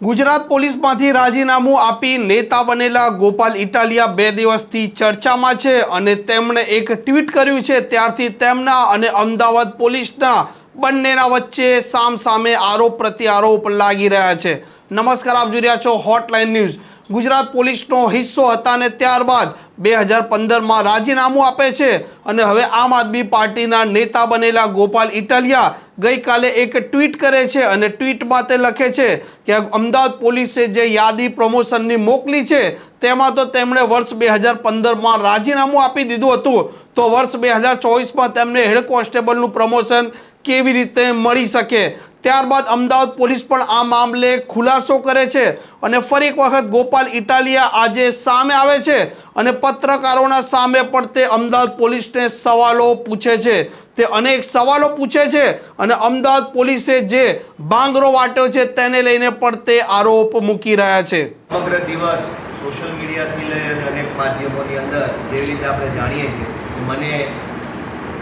ગુજરાત પોલીસમાંથી રાજીનામું આપી નેતા બનેલા ગોપાલ ઇટાલિયા બે દિવસથી ચર્ચામાં છે અને તેમણે એક ટ્વીટ કર્યું છે, ત્યારથી તેમના અને અમદાવાદ પોલીસના બંનેના વચ્ચે સામ સામે આરોપ પ્રત્યારોપ લાગી રહ્યા છે. નમસ્કાર, આપ જોઈ રહ્યા છો હોટલાઇન ન્યૂઝ ગુજરાત પોલીસનો હિસ્સો હતા અને ત્યારબાદ બે હજાર પંદરમાં રાજીનામું આપે છે અને હવે આમ આદમી પાર્ટીના નેતા બનેલા ગોપાલ ઇટાલિયા ગઈકાલે એક ટ્વીટ કરે છે અને ટ્વીટમાં તે લખે છે કે અમદાવાદ પોલીસે જે યાદી પ્રમોશનની મોકલી છે, તેમાં તો તેમણે વર્ષ બે હજાર પંદરમાં રાજીનામું આપી દીધું હતું. તો વર્ષ બે હજાર ચોવીસમાં તેમને હેડ કોન્સ્ટેબલનું પ્રમોશન કેવી રીતે મળી શકે? ત્યારબાદ અમદાવાદ પોલીસ પણ આ મામલે ખુલાસો કરે છે અને ફરી એક વખત ગોપાલ ઇટાલિયા આજે સામે આવે છે અને પત્રકારોના સામે પણ તે અમદાવાદ પોલીસને સવાલો પૂછે છે. તે અનેક સવાલો પૂછે છે અને અમદાવાદ પોલીસે જે બાંગરો વાટ્યો છે તેને લઈને પણ તે આરોપ મૂકી રહ્યા છે. સમગ્ર દિવસ સોશિયલ મીડિયાથી લઈ અને અનેક માધ્યમોની અંદર જેવી રીતે આપણે જાણીએ છીએ, મને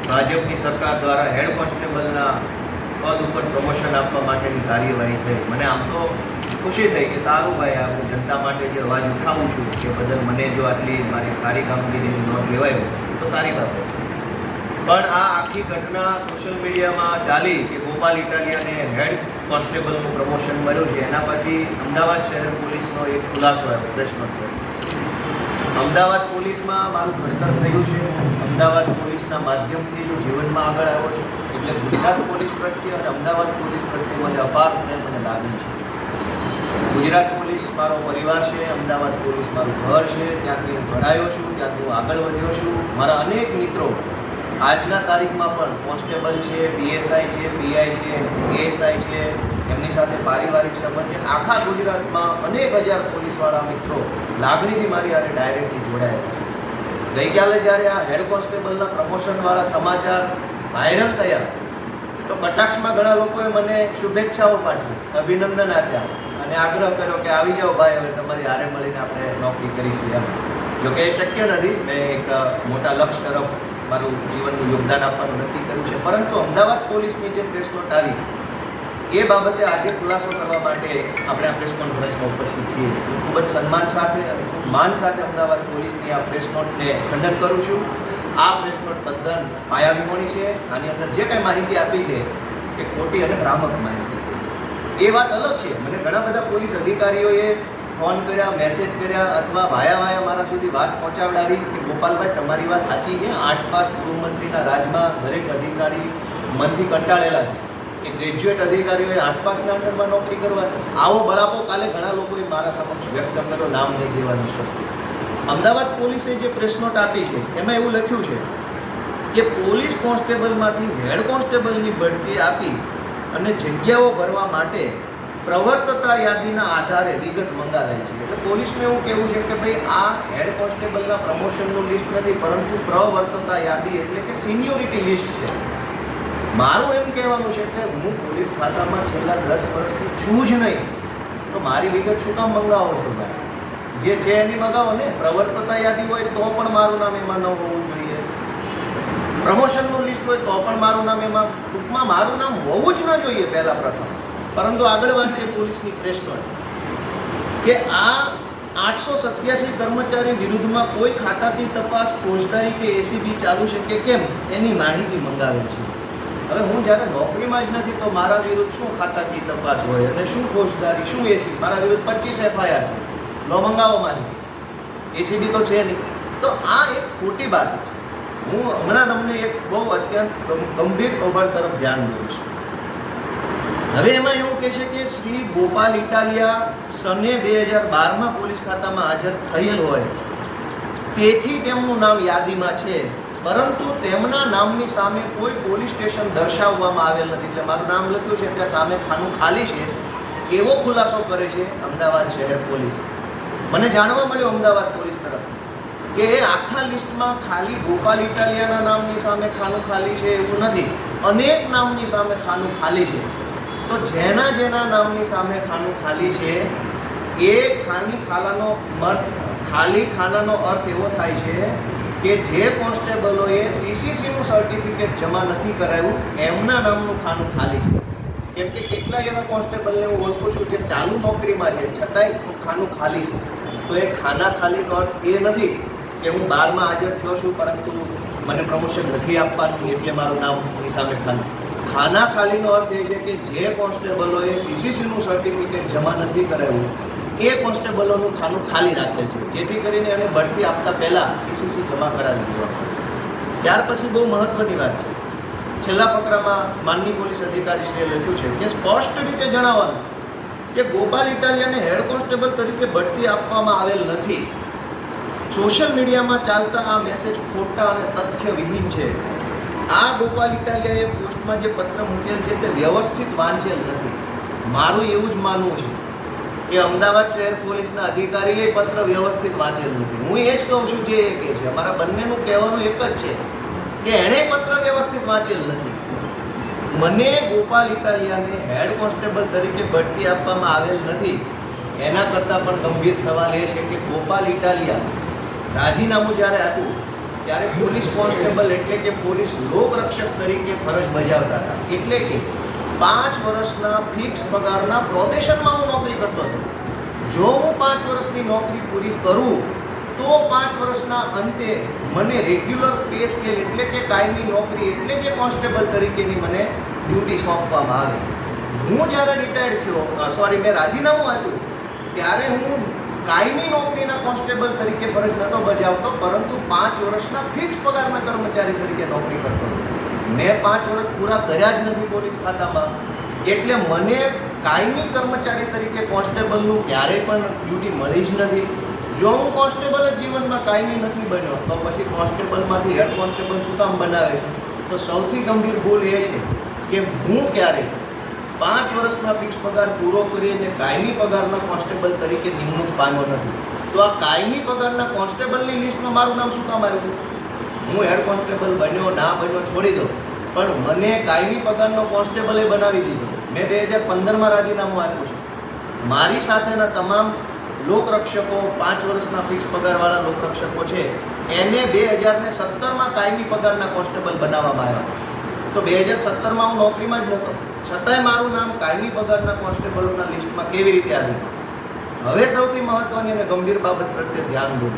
ભાજપની સરકાર દ્વારા હેડ કોન્સ્ટેબલના પદ ઉપર પ્રમોશન આપવા માટેની કાર્યવાહી થઈ. મને આમ તો ખુશી થઈ કે સારું ભાઈ, આ હું જનતા માટે જે અવાજ ઉઠાવું છું કે બદલ મને જો આટલી મારી સારી કામગીરીની નોંધ લેવાય તો સારી બાબત છે પણ આ આખી ઘટના સોશિયલ મીડિયામાં ચાલી કે ગોપાલ ઇટાલિયાને હેડ કોન્સ્ટેબલનું પ્રમોશન મળ્યું છે, એના પછી અમદાવાદ શહેર પોલીસનો એક ખુલાસો આવ્યો નોટ થયો. અમદાવાદ પોલીસમાં મારું ઘડતર થયું છે. અમદાવાદ પોલીસના માધ્યમથી હું જીવનમાં આગળ આવ્યો છું, એટલે ગુજરાત પોલીસ પ્રત્યે અને અમદાવાદ પોલીસ પ્રત્યે મને અપાર પ્રેમ મને લાગણી છે. ગુજરાત પોલીસ મારો પરિવાર છે, અમદાવાદ પોલીસ મારું ઘર છે, ત્યાંથી હું ભણાયો છું, ત્યાંથી હું આગળ વધ્યો છું. મારા અનેક મિત્રો આજના તારીખમાં પણ કોન્સ્ટેબલ છે પીએસઆઈ છે પીઆઈ છે એએસઆઈ છે, એમની સાથે પારિવારિક સંબંધ છે. આખા ગુજરાતમાં અનેક હજાર પોલીસવાળા મિત્રો લાગણીથી મારી હારે ડાયરેક્ટલી જોડાયેલા છે. ગઈકાલે જ્યારે આ હેડ કોન્સ્ટેબલના પ્રમોશનવાળા સમાચાર વાયરલ થયા, તો કટાક્ષમાં ઘણા લોકોએ મને શુભેચ્છાઓ પાઠવી, અભિનંદન આપ્યા અને આગ્રહ કર્યો કે આવી જાઓ ભાઈ, હવે તમારી હારે મળીને આપણે નોકરી કરીશું એમ. જોકે એ શક્ય નથી, મેં એક મોટા લક્ષ્ય તરફ મારું જીવનનું યોગદાન આપવાનું નક્કી કર્યું છે. પરંતુ અમદાવાદ પોલીસની જે પ્રેસ નોટ આવી એ બાબતે આજે ખુલાસો કરવા માટે આપણે આ પ્રેસ કોન્ફરન્સમાં ઉપસ્થિત છીએ. ખૂબ જ સન્માન સાથે અને ખૂબ માન સાથે અમદાવાદ પોલીસની આ પ્રેસ નોટને ખંડન કરું છું. આ પ્રેસ નોટ તદ્દન પાયાવિહોણી છે. આની અંદર જે કંઈ માહિતી આપી છે, એ ખોટી અને ભ્રામક માહિતી એ વાત અલગ છે. મને ઘણા બધા પોલીસ અધિકારીઓએ ફોન કર્યા મેસેજ કર્યા અથવા વાયા વાયા મારા સુધી વાત પહોંચાડાવી કે, ગોપાલભાઈ, તમારી વાત સાચી છે. આઠ પાસ ગૃહમંત્રીના રાજમાં દરેક અધિકારી મનથી કંટાળેલા છે. કે ગ્રેજ્યુએટ અધિકારીઓએ આઠ પાસના અંડરમાં નોકરી કરવાની. આવો બળાપો કાલે ઘણા લોકોએ મારા સમક્ષ વ્યક્ત કર્યો, નામ નહીં દેવાની શક્તિ. અમદાવાદ પોલીસે જે પ્રેસ નોટ આપી છે, એમાં એવું લખ્યું છે કે પોલીસ કોન્સ્ટેબલમાંથી હેડ કોન્સ્ટેબલની બઢતી આપી અને જગ્યાઓ ભરવા માટે પ્રવર્તતા યાદીના આધારે વિગત મંગાવેલ છે. એટલે પોલીસનું એવું કહેવું છે કે ભાઈ, આ હેડ કોન્સ્ટેબલના પ્રમોશનનું લિસ્ટ નથી, પરંતુ પ્રવર્તતા યાદી એટલે કે સિનિયોરિટી લિસ્ટ છે. મારું એમ કહેવાનું છે કે હું પોલીસ ખાતામાં છેલ્લા દસ વર્ષથી છું જ નહીં. તો મારી વિગત શું કામ મંગાવો છો ભાઈ? જે છે એની મગાવો ને. પ્રવર્તતા યાદી હોય તો પણ મારું નામ એમાં ન હોવું જોઈએ. પ્રમોશનનું લિસ્ટ હોય તો પણ મારું નામ એમાં. ટૂંકમાં મારું નામ હોવું જ ન જોઈએ પહેલાં પ્રથમ. પરંતુ આગળ છે પોલીસની પ્રેસ નોટ કે આ આઠસો સત્યાસી કર્મચારી વિરુદ્ધમાં કોઈ ખાતાની તપાસ ફોજદારી કે એસીબી ચાલુ છે કે કેમ? એની માહિતી મંગાવે છે. હવે હું જ્યારે નોકરીમાં જ નથી તો મારા વિરુદ્ધ શું ખાતાની તપાસ હોય અને શું ફોજદારી, શું એસી? મારા વિરુદ્ધ પચીસ એફઆઈઆર છે. લો મંગાવવામાં એસીબી તો છે નહીં. તો આ એક ખોટી વાત છે. હું હમણાં તમને એક બહુ અત્યંત ગંભીર કૌભાંડ તરફ ધ્યાન દઉં છું. હવે એમાં એવું કહે છે કે શ્રી ગોપાલ ઇટાલિયા સને બે હજાર બારમાં પોલીસ ખાતામાં હાજર થયેલ હોય. તેથી તેમનું નામ યાદીમાં છે. પરંતુ તેમના નામની સામે કોઈ પોલીસ સ્ટેશન દર્શાવવામાં આવેલ નથી. એટલે મારું નામ લખ્યું છે, ત્યાં સામે ખાનું ખાલી છે. એવો ખુલાસો કરે છે અમદાવાદ શહેર પોલીસ? મને જાણવા મળ્યું અમદાવાદ પોલીસ તરફ કે એ આખા લિસ્ટમાં ખાલી ગોપાલ ઇટાલિયાના નામની સામે ખાનું ખાલી છે એવું નથી. અનેક નામની સામે ખાનું ખાલી છે. તો જેના જેના નામની સામે ખાનું ખાલી છે, એ ખાની ખાલાનો અર્થ, ખાલી ખાનાનો અર્થ એવો થાય છે કે જે કોન્સ્ટેબલોએ સીસીસીનું સર્ટિફિકેટ જમા નથી કરાવ્યું એમના નામનું ખાનું ખાલી છે. કેમ કે કેટલા એવા કોન્સ્ટેબલને હું ઓળખું છું જે ચાલુ નોકરીમાં છે, છતાંય ખાનું ખાલી છે. તો એ ખાના ખાલીનો અર્થ એ નથી કે હું બારમાં હાજર થયો છું, પરંતુ મને પ્રમોશન નથી આપવાનું, એટલે મારું નામ સામે ખાનું. ખાના ખાલીનો અર્થ એ છે કે જે કોન્સ્ટેબલોએ સીસીસીનું સર્ટિફિકેટ જમા નથી કરાવ્યું એ કોન્સ્ટેબલોનું ખાનું ખાલી રાખેલ છે. જેથી કરીને એને બઢતી આપતા પહેલાં સીસીસી જમા કરાવી દેવા ત્યાર પછી બહુ મહત્વની વાત છે. છેલ્લા ફકરામાં માનની પોલીસ અધિકારીશ્રીએ લખ્યું છે કે સ્પષ્ટ રીતે જણાવવાનું કે ગોપાલ ઇટાલિયાને હેડ કોન્સ્ટેબલ તરીકે બઢતી આપવામાં આવેલ નથી. સોશિયલ મીડિયામાં ચાલતા આ મેસેજ ખોટા અને તથ્યવિહીન છે. આ ગોપાલ ઇટાલિયાએ પોસ્ટમાં જે પત્ર મૂકેલ છે તે વ્યવસ્થિત વાંચેલ નથી. મારું એવું જ માનવું છે. કે અમદાવાદ શહેર પોલીસના અધિકારીએ પત્ર વ્યવસ્થિત વાંચેલ નથી હું એ જ કહું છું જે એ કહે છે. અમારા બંનેનું કહેવાનું એક જ છે કે એણે પત્ર વ્યવસ્થિત વાંચેલ નથી. મને ગોપાલ ઇટાલિયાને હેડ કોન્સ્ટેબલ તરીકે બઢતી આપવામાં આવેલ નથી. એના કરતાં પણ ગંભીર સવાલ એ છે કે ગોપાલ ઇટાલિયા રાજીનામું જ્યારે આપ્યું, ત્યારે પોલીસ કોન્સ્ટેબલ એટલે કે પોલીસ લોકરક્ષક તરીકે ફરજ બજાવતા હતા. એટલે કે પાંચ વર્ષના ફિક્સ પગારના પ્રોબેશનમાં હું નોકરી કરતો હતો. જો હું પાંચ વર્ષની નોકરી પૂરી કરું, તો પાંચ વર્ષના અંતે મને રેગ્યુલર પે સ્કેલ એટલે કે કાયમી નોકરી એટલે કે કોન્સ્ટેબલ તરીકેની મને ડ્યુટી સોંપવામાં આવે. હું જ્યારે રિટાયર્ડ થયો સોરી મેં રાજીનામું આપ્યું, ત્યારે હું કાયમી નોકરીના કોન્સ્ટેબલ તરીકે ફરજ નહોતો બજાવતો, પરંતુ પાંચ વર્ષના ફિક્સ પગારના કર્મચારી તરીકે નોકરી કરતો હતો. મેં પાંચ વર્ષ પૂરા કર્યા જ નથી પોલીસ ખાતામાં. એટલે મને કાયમી કર્મચારી તરીકે કોન્સ્ટેબલનું ક્યારેય પણ ડ્યુટી મળી જ નથી. જો હું કોન્સ્ટેબલ જ જીવનમાં કાયમી નથી બન્યો, તો પછી કોન્સ્ટેબલમાંથી હેડ કોન્સ્ટેબલ શું કામ બનાવે તો સૌથી ગંભીર ભૂલ એ છે કે હું ક્યારેય પાંચ વર્ષના ફિક્સ પગાર પૂરો કરીને કાયમી પગારના કોન્સ્ટેબલ તરીકે નિમણૂક પામ્યો નથી. તો આ કાયમી પગારના કોન્સ્ટેબલની લિસ્ટમાં મારું નામ શું કામ આવ્યું? હું હેડ કોન્સ્ટેબલ બન્યો, ના બન્યો છોડી દો પણ મને કાયમી પગારનો કોન્સ્ટેબલે બનાવી દીધો. મેં બે હજાર પંદરમાં રાજીનામું આપ્યું છે. મારી સાથેના તમામ લોકરક્ષકો, પાંચ વર્ષના ફિક્સ પગારવાળા લોકરક્ષકો છે, એને બે હજારને સત્તરમાં કાયમી પગારના કોન્સ્ટેબલ બનાવવામાં આવ્યા. તો બે હજાર સત્તરમાં હું નોકરીમાં જ નહોતો છતાંય મારું નામ કાયમી પગારના કોન્સ્ટેબલોના લિસ્ટમાં કેવી રીતે આવ્યું? હવે સૌથી મહત્વની અને ગંભીર બાબત પ્રત્યે ધ્યાન દો.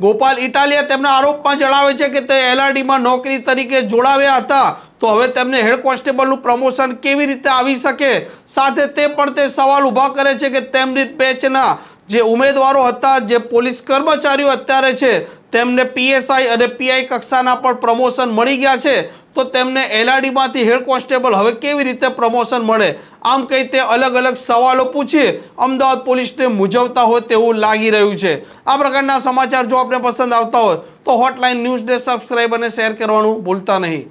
ગોપાલ ઇટાલિયા તેમના આરોપમાં જણાવે છે કે તે એલઆરડીમાં નોકરી તરીકે જોડાવ્યા હતા. તો હવે તેમને હેડ કોન્સ્ટેબલનું પ્રમોશન કેવી રીતે આવી શકે? સાથે તે પણ તે સવાલ ઊભા કરે છે કે તેમની બેચના જે ઉમેદવારો હતા, જે પોલીસ કર્મચારીઓ અત્યારે છે તેમને પીએસઆઈ અને પીઆઈ કક્ષાના પણ પ્રમોશન મળી ગયા છે, તો તેમને એલઆરડીમાંથી હેડ કોન્સ્ટેબલ હવે કેવી રીતે પ્રમોશન મળે? આમ કહી તે અલગ અલગ સવાલો પૂછીએ અમદાવાદ પોલીસને મૂંઝવતા હોય તેવું લાગી રહ્યું છે. આ પ્રકારના સમાચાર જો આપને પસંદ આવતા હોય, તો હોટલાઇન ન્યૂઝને સબસ્ક્રાઈબ અને શેર કરવાનું ભૂલતા નહીં.